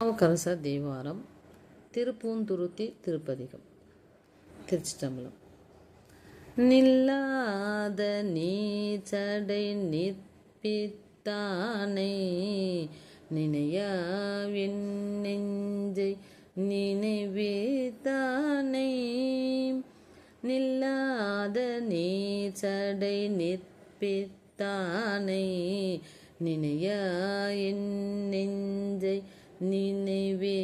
கரச தேவாரம் திருப்பூந்துருத்தி திருப்பதிகம் திருச்சிட்டம்பலம் நில்லாத நீச்சடை நிற்பித்தானை நினையாவின் நெஞ்சை நினைவித்தானை. நில்லாத நீச்சடை நிற்பித்தானை நினையாயின் நெஞ்சை நினைவேதானை?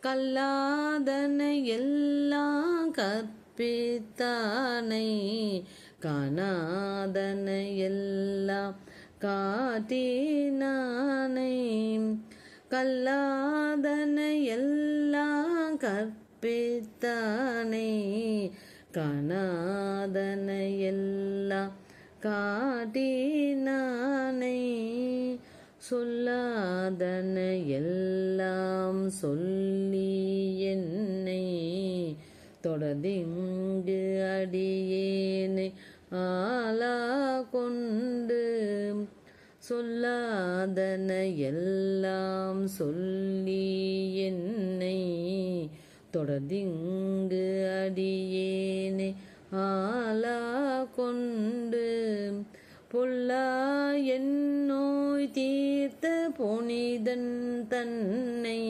கல்லாதனை எல்லாம் கற்பித்தானை? காணாதனை எல்லாம் காட்டினானை? கல்லாதனை எல்லாம் கற்பித்தானை? காணாதனை எல்லாம் காட்டினானை? சொல்லாதன எல்லாம் சொல்லி என்னை தொடர்ந்திங்கு அடியேனை ஆளா கொண்டு சொல்லாதன எல்லாம் சொல்லி என்னை தொடர்ந்திங்கு அடியே புனிதன் தன்னை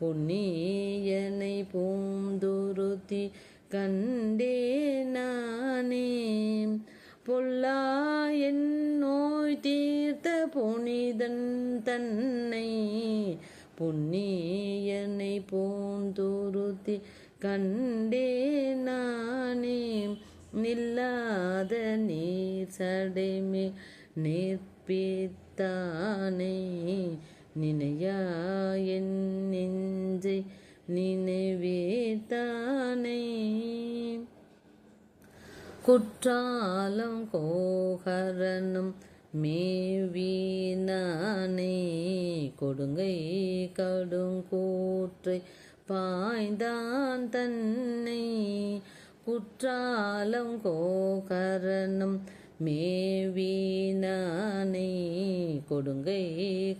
பொன்னியனை பூந்துருத்தி கண்டே நானே. பொல்லா என் நோய் தீர்த்த புனிதன் தன்னை பொன்னியனை பூந்துருத்தி கண்டே நானே. நில்லாத நீர் சடைமே நிற்பித்த தானே. நினையா என் நெஞ்சை நினைவேத்தானே குற்றாலம் கோகரனும் மேவீனானே. கொடுங்கை கடுங்கூற்றை பாய்ந்தான் தன்னை. குற்றாலம் கோகரனும் மேவினானே கொடுங்கை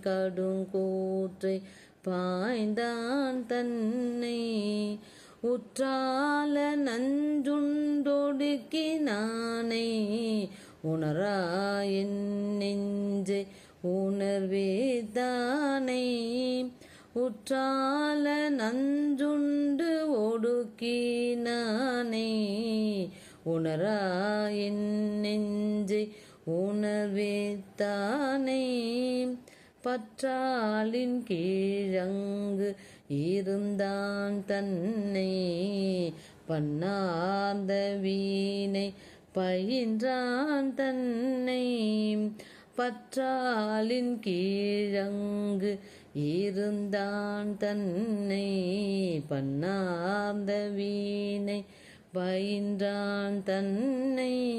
கடுங்கூற்றை பாய்ந்தான் தன்னை. உற்றால நஞ்சுண்டொடுக்கினானே உணராயின் நெஞ்சை உணர்வேதானே உற்றால நஞ்சுண்டு ஒடுக்கினானே உணராயின் நெஞ்சை உணர்வேத்தானே பற்றாளின் கீழங்கு இருந்தான் தன்னை. பண்ணார்ந்த வீணை பயின்றான் தன்னை. பற்றாளின் கீழங்கு இருந்தான் தன்னை. பண்ணார்ந்த வீணை பயின்றான் தன்னை.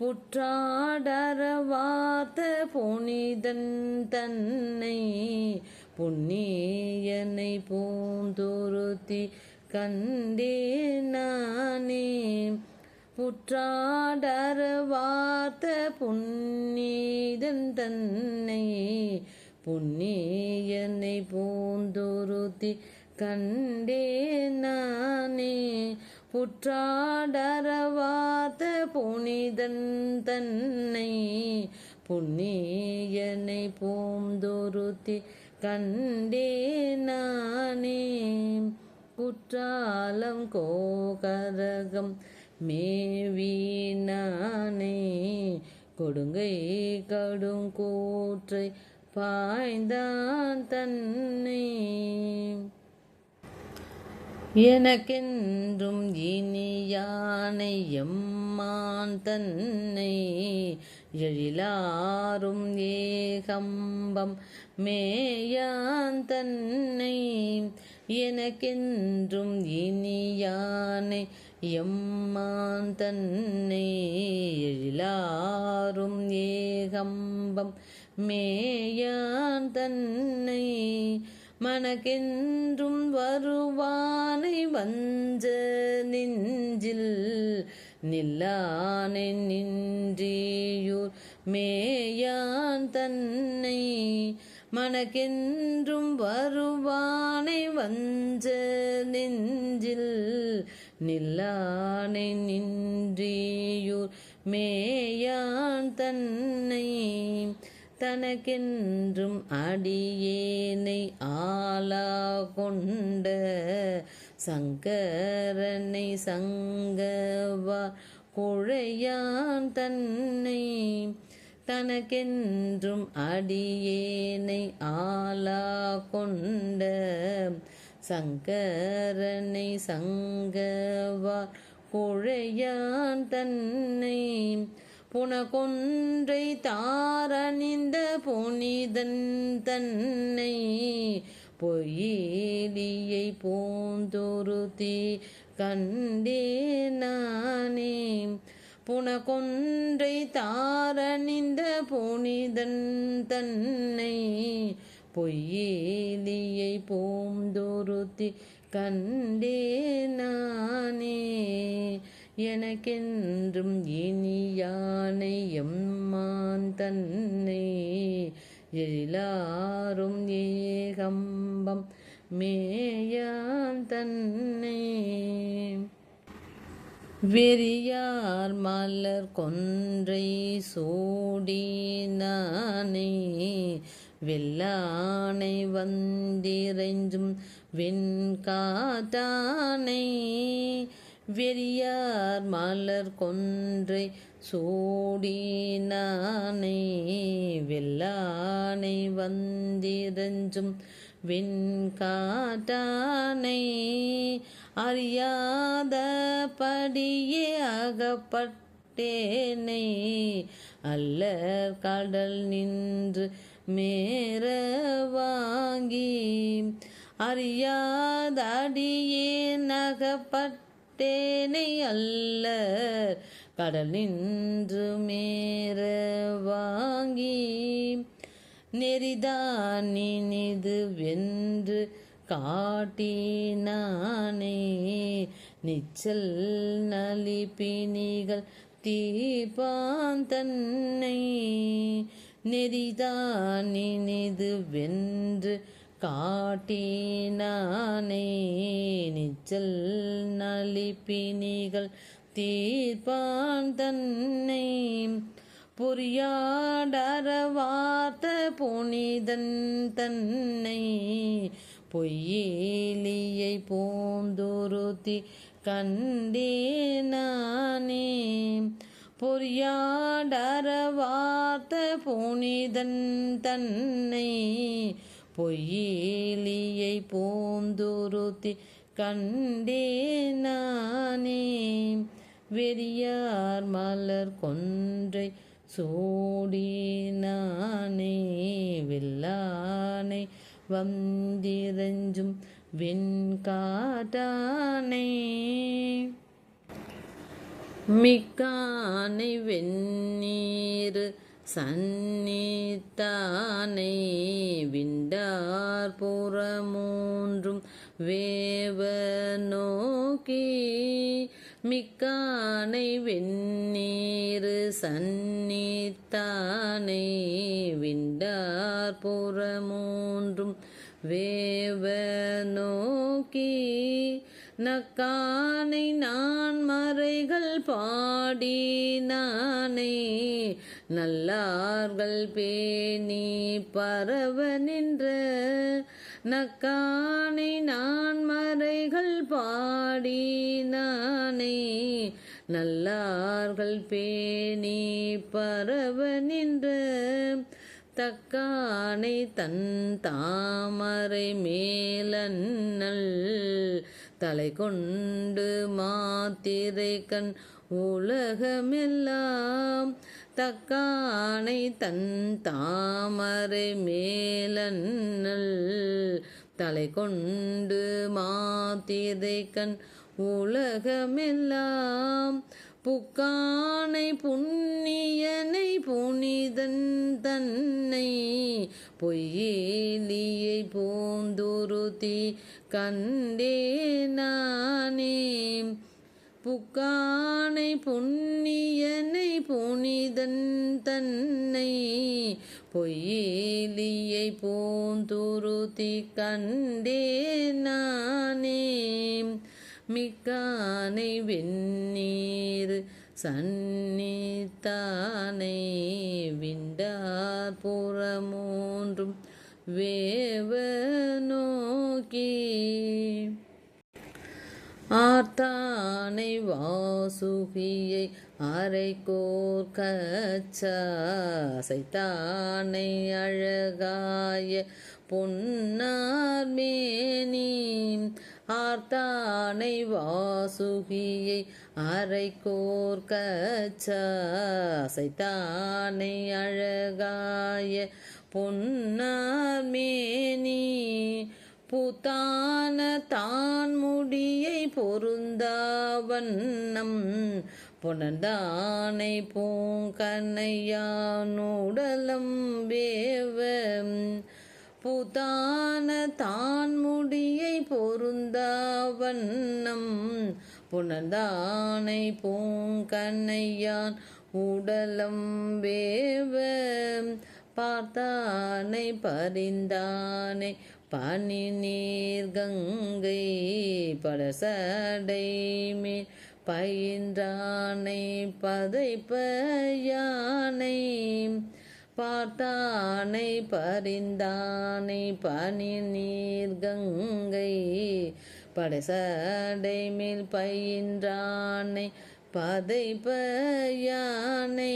புற்றாடரவாத்த புனிதன் தன்னை. புண்ணியனை பூந்துருத்தி கண்டே நானே. புற்றாடரவார்த்த புன்னீதன் தன்னை. புண்ணியனை பூந்துருத்தி கண்டே நானே. புற்றாடரவாத புனிதன் தன்னை புண்ணியனை பூந்தொருத்தி கண்டே நானே. குற்றாலம் கோகரகம் மேவி நானே. கொடுங்கை கடும் கூற்றை பாய்ந்தான் தன்னை. எனக்கென்றும் இனியானை எம்மான் தன்னை எழிலாரும் ஏகம்பம் மேயான் தன்னை எனக்கென்றும் இனியானை எம்மான் தன்னை எழிலாரும் ஏகம்பம் மேயான் தன்னை மனக்கென்றும் வருவானை வஞ்ச நெஞ்சில் நில்லானை நின்றியூர் மேயான் தன்னை மனக்கென்றும் வருவானை வஞ்ச நெஞ்சில் நில்லானை நின்றியூர் மேயான் தன்னை தனக்கென்றும் அடியேனை ஆளா கொண்ட சங்கரனை சங்கவா குழையான் தன்னை தனக்கென்றும் அடியேனை ஆளா கொண்ட சங்கரனை சங்கவா குழையான் தன்னை புனகொன்றை தாரணிந்த புனிதன் தன்னை பொய்யிலியை பூந்துருத்தி கண்டே நானே. புனகொன்றை தாரணிந்த புனிதன் தன்னை பொய்யிலியை பூந்துருத்தி கண்டே நானே. எனக்கென்றும் இனியானை எம்மான் தன்னை எழிலாரும் ஏகம்பம் மேயான் தன்னை. வெறியார் மலர் கொன்றை சூடி நானே வெள்ளானை வந்திரைஞ்சும் வெண்காட்டானை வெறியார் மலர் கொன்றை சூடி வெள்ளானை வந்திரஞ்சும் வெண்காட்டானை. அறியாதபடியே அகப்பட்டேனை அல்லர் கடல் நின்று மேற வாங்கி. அறியாத அடியே நகப்பட்ட தேனை அல்லர். கடல் நின்று மேற வாங்கி நெறிதான் இனிது வென்று காட்டினானே நிச்சல் நலிப்பினிகள் தீபான் தன்னை. நெறிதான் இனிது வென்று காட்டினானே. நிச்சல் நலிப்பினிகள் தீர்ப்பான் தன்னை. பொறியாடரவார்த்த புனிதன் தன்னை. பொய்யிலியை போந்தொருத்தி கண்டே நானே பொறியாடரவார்த்த புனிதன் தன்னை. பொய்யிலியை பூந்துருத்தி கண்டே நானே. வெறியார் மலர் கொன்றை சூடி நானே. வெள்ளானை வந்திரஞ்சும் வெண்காட்டானே. மிக்கானை வெந்நீர் சன்னித்தானை விண்டார் புறமூன்றும் வேவ நோக்கி மிக்கானை வெந்நீர் சன்னித்தானை விண்டார் புறமூன்றும் வேவ நோக்கி நக்கானை நான் மறைகள் பாடி நானே நல்லார்கள் பேணி பரவ நின்ற நக்கானை நான் மறைகள் பாடி நானே. நல்லார்கள் பேணி பரவ நின்ற தக்கானை தன் தாமரை மேலன்னல் தலை கொண்டு மாத்திரை கண் உலகமெல்லாம் தக்கானை தன் தாமரை மேலன்னல் தலை கொண்டு மாத்திரை கண் உலகமெல்லாம். புக்கானை புண்ணியனை புனிதன் தன்னை பொய்யிலியை போந்துருத்தி கண்டே நானே. புக்கானை பொன்னியனை புனிதன் தன்னை பொய்யிலியை பூந்துருதி கண்டே நானே. மிக்கானை வெந்நீர் சன்னித்தானை விண்டார் புறமூன்றும் வேவ நோக்கி. ஆர்த்தானை வாசுகியை அரைக்கோர் கச்சாசைத்தானை அழகாய பொன்னார் மேனி ஆர்த்தானை வாசுகியை அரைக்கோர் கச்சாசைத்தானை அழகாய பொன்னார் மேனி பூத்தான தான் முடியை பொருந்தாவண்ணம் புனர்தானை பூங்கனையானுடலம் வேவ பூத்தான தான் முடியை பொருந்தாவண்ணம் புனர்தானை பூங்கனையான் உடலம் வேவ பார்த்தானை பரிந்தானை பனி நீர் கங்கை படசடை மேல் பயின்றானை பதைப்ப யானை பார்த்தானை பறிந்தானை பனி நீர் கங்கை படசடை மேல் பயின்றானை பதைப்ப யானை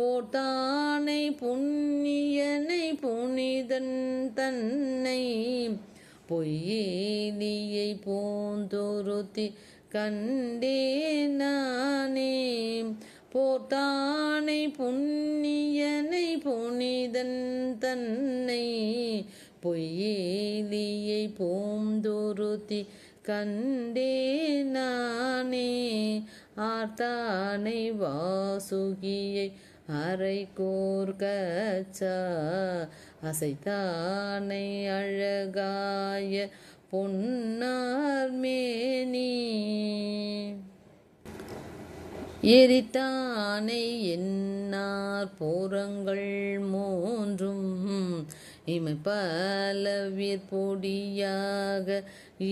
போட்டானை புண்ணியனை புனிதன் தன்னை பொய்யிலியை போந்தொருத்தி கண்டே நானே. போட்டானை புண்ணியனை புனிதன் தன்னை பொய்யேலியை போந்தொருத்தி கண்டே நானே. ஆர்த்தானை வாசுகியை அரை கச்சா அசைத்தானை அழகாய பொன்னார்மேனி எரித்தானை என்னார் போரங்கள் மூன்றும் இமை பலவிற் பொடியாக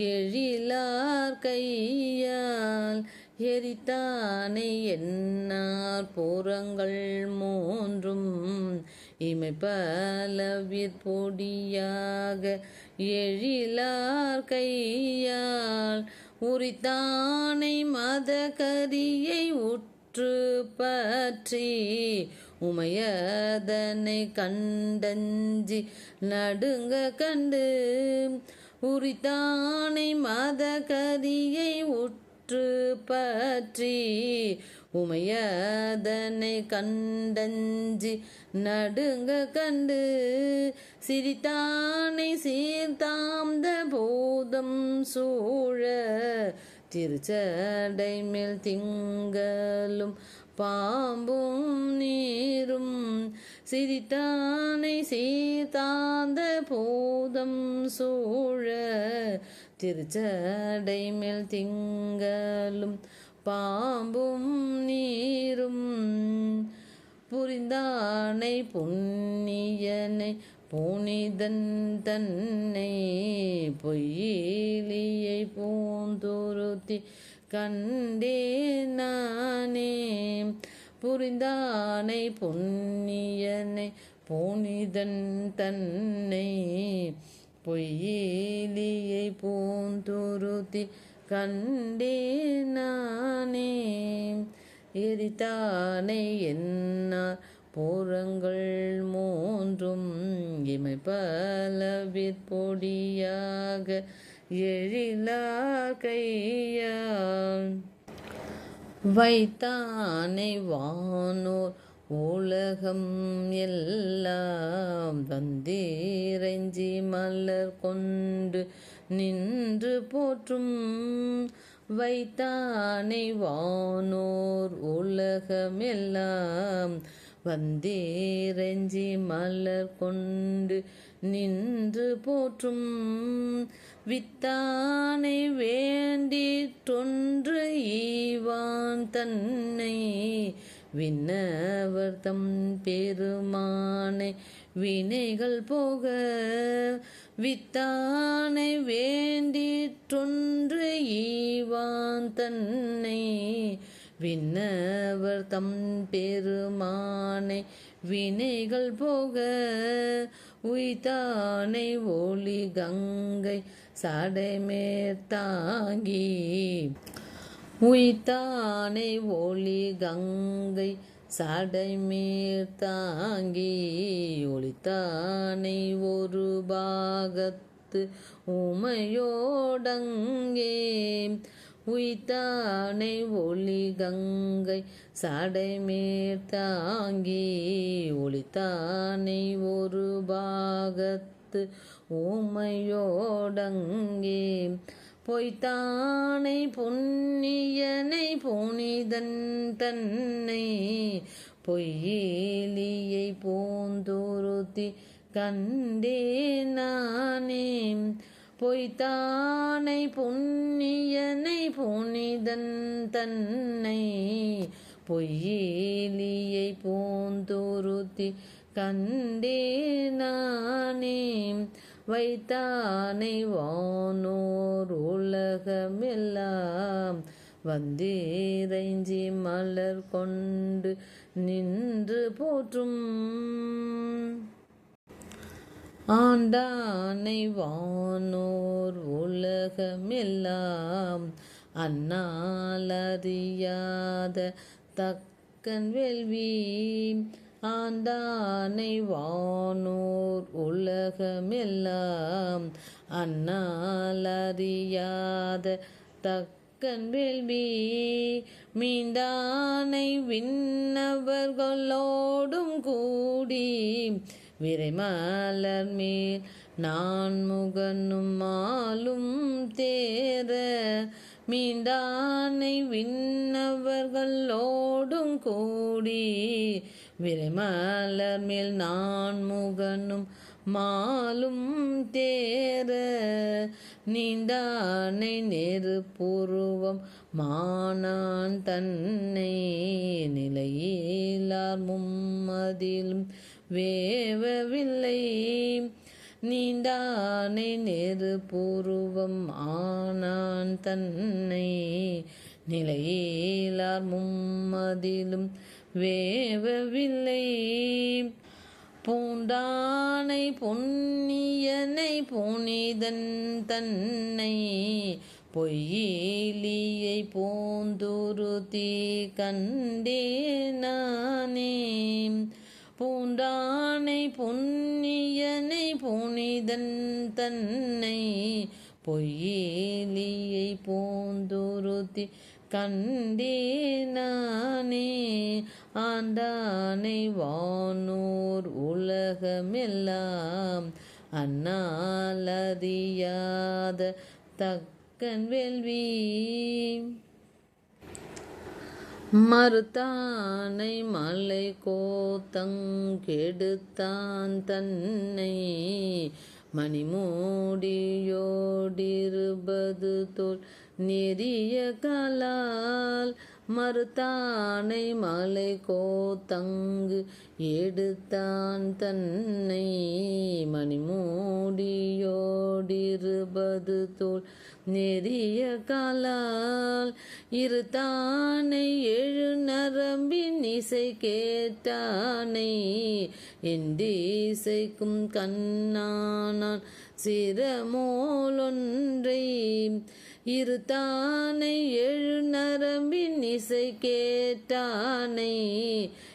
எழிலார் கையால் எரித்தானை என்னார் புறங்கள் மூன்றும். இமை பலவிற் பொடியாக எழிலார் கையால் உரித்தானை மத கரியை உற்று பற்றி உமையதனை கண்டஞ்சி நடுங்க கண்டு உரித்தானை மத கரியை உற்று பற்றி உமையதனை கண்டஞ்சி நடுங்க கண்டு சிரித்தானை சீர்தாம்த போதம் சூழ திருச்சடை மேல் திங்களும் பாம்பும் நீரும் சிரித்தானை சீதாந்த போதம் சூழ திருச்சடை மேல் திங்களும் பாம்பும் நீரும் புரிந்தானை புண்ணியனை புனிதன் தன்னை பொய்யிலியை பூந்துருத்தி கண்டே நானே. புரிந்தானை பொன்னியனை புனிதன் தன்னை பொய்யிலியை பூந்தொருத்தி கண்டே நானே. எரித்தானை என்னார்? போரங்கள் மூன்றும் இமை பலவிற்பொடியாக எழிலா கையால். வைத்தானை வானோர் உலகம் எல்லாம் வந்தேரஞ்சி மலர் கொண்டு நின்று போற்றும். வைத்தானை வானோர் உலகமெல்லாம் வந்தேரஞ்சி மலர் கொண்டு நின்று போற்றும். வித்தானை வேண்டி தொன்று ஈவான் தன்னை விண்ணவர் தம் பெருமானை வினைகள் போக. வித்தானை வேண்டி தொன்று ஈவான் தன்னை விண்ணவர் தம் பெருமானை வினைகள் போக. உய்தானை ஒளி கங்கை சடைமேற்தாங்கி உய்தானை ஒளி கங்கை சடைமேற்தாங்கி ஒளித்தானை ஒரு பாகத்து உமையோடங்கே. உய்தானை ஒளி கங்கை சடைமேற்தாங்கி ஒளித்தானை ஒரு பாகத்து ஊமையோடங்கே பொய்த்தானை பொன்னியனை புனிதன் தன்னை பொய்யிலியை பூந்தொருத்தி கண்டே நானே பொய்த்தானை புண்ணியனை புனிதன் தன்னை பொய்யிலியை பூந்தொருத்தி கண்டே நானே வைத்தானை வானோர் உலகமெல்லாம். வந்திரைஞ்சி மலர் கொண்டு நின்று போற்றும். ஆண்டானை வானோர் உலகமெல்லாம். அந்நாள் அறியாத தக்கன் வேள்வி. ஆண்டானை வானோர் உலகமெல்லாம் அந்நாள் அறியாத தக்கன் வேள்வி. மீண்டானை விண்ணவர்களோடும் கூடி விரைமலர் மேல் நான் முகனும் மாலும் தேர மீந்தானை விண்ணவர்களோடும் கூடி விரைமலர் மேல் நான் முகனும் மாலும் தேர நீண்டானை நெருப்புருவம் மானான் தன்னை நிலையிலார் மும்மதிலும் வேவவில்லை. நீண்டானை நெருப்புருவம் ஆனான் தன்னை நிலையிலார் மும்மதிலும் வேவவில்லை. பூண்டானை பொன்னியனை புனிதன் தன்னை பொய்யிலியை போந்துருத்தி கண்டே நானே. பூண்டானை பொன்னியனை புனிதன் தன்னை பொய்யேலியை போந்துருத்தி கண்டே நானே ஆண்டானை வானோர் உலகமெல்லாம் அண்ணாலதியாத தக்கன் வேள்வி மறுத்தானை மலை கோத்தங்கெடுத்தான் தன்னை. மணிமூடியோடிருபது தோல். நெறிய கலால் மறுத்தானை மலை கோத்தங்கு எடுத்தான் தன்னை மணிமூடியோடிருபது தோல். நெறிய காலால் இருத்தானை எழு நரம்பின் இசை கேட்டானை எந்தீசைக்கும் கண்ணானான். சிரமோலொன்றை இரு தானை எழு நரம்பின் இசை கேட்டானை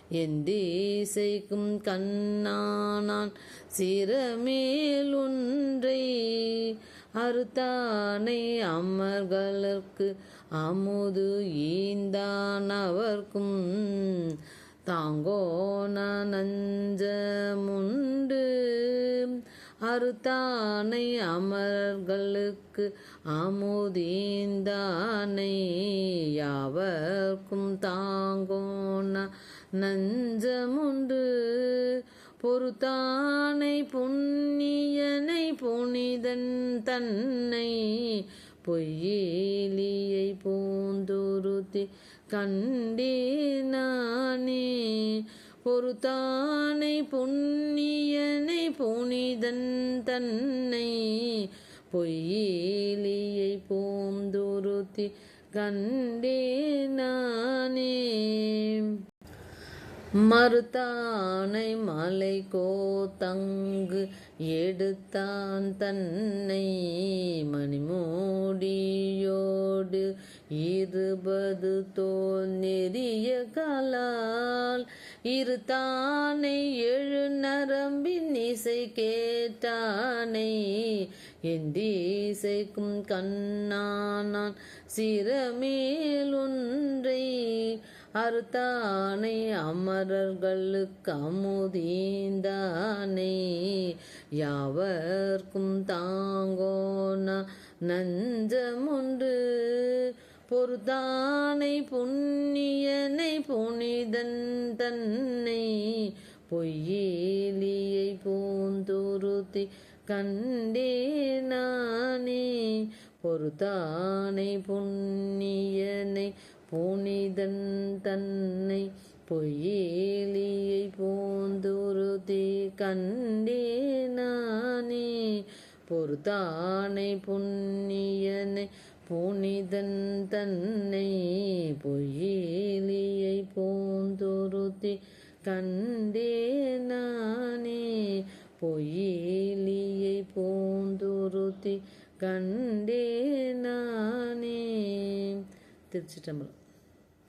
எந்த இசைக்கும் கண்ணானான் சிறமேல் ஒன்றை அறுத்தானை அமர்களுக்கு அமுது ஈந்தான் அவர்க்கும் தாங்கோன நஞ்சமுண்டு. அறுத்தானை அமர்களுக்கு அமுதீந்தானை யாவர்க்கும் தாங்கோன நஞ்சமுண்டு. பொறுத்தானை புண்ணியனை புனிதன் தன்னை பொய்யிலியை பூந்துருத்தி கண்டே நானே பொறுத்தானை புண்ணியனை புனிதன் தன்னை பொய்யிலியை பூந்தொருத்தி கண்டே நானே. மறுத்தானை மலை கோத்தங்கு எடுத்தான் தன்னை மணிமூடியோ. மணிமூடியோடு இருபது தோல் நெறிய கலால். இருத்தானை எழு நரம்பின் இசை கேட்டானை. எந்தீசைக்கும் கண்ணானான் சிரமேலொன்றை அறுத்தானை அமரர்களுக்கு அமுதீந்தானை. யாவர்க்கும் தாங்கோனா நஞ்சமுண்டு. பொறுத்தானை புண்ணியனை புனிதன் தன்னை பொய்யேலியை பூந்துருத்தி கண்டே நானே. பொறுத்தானை புண்ணியனை புனிதன் தன்னை பொய்யேலியை பூந்துருத்தி கண்டே நானே. பொறுத்தானை புண்ணியனை புனிதன் தன்னை பொய்யேலியை போந்தொருத்தி கண்டே நானே. பொய்யேலியை போந்தொருத்தி கண்டே நானே. திருச்சிட்டம்பலம்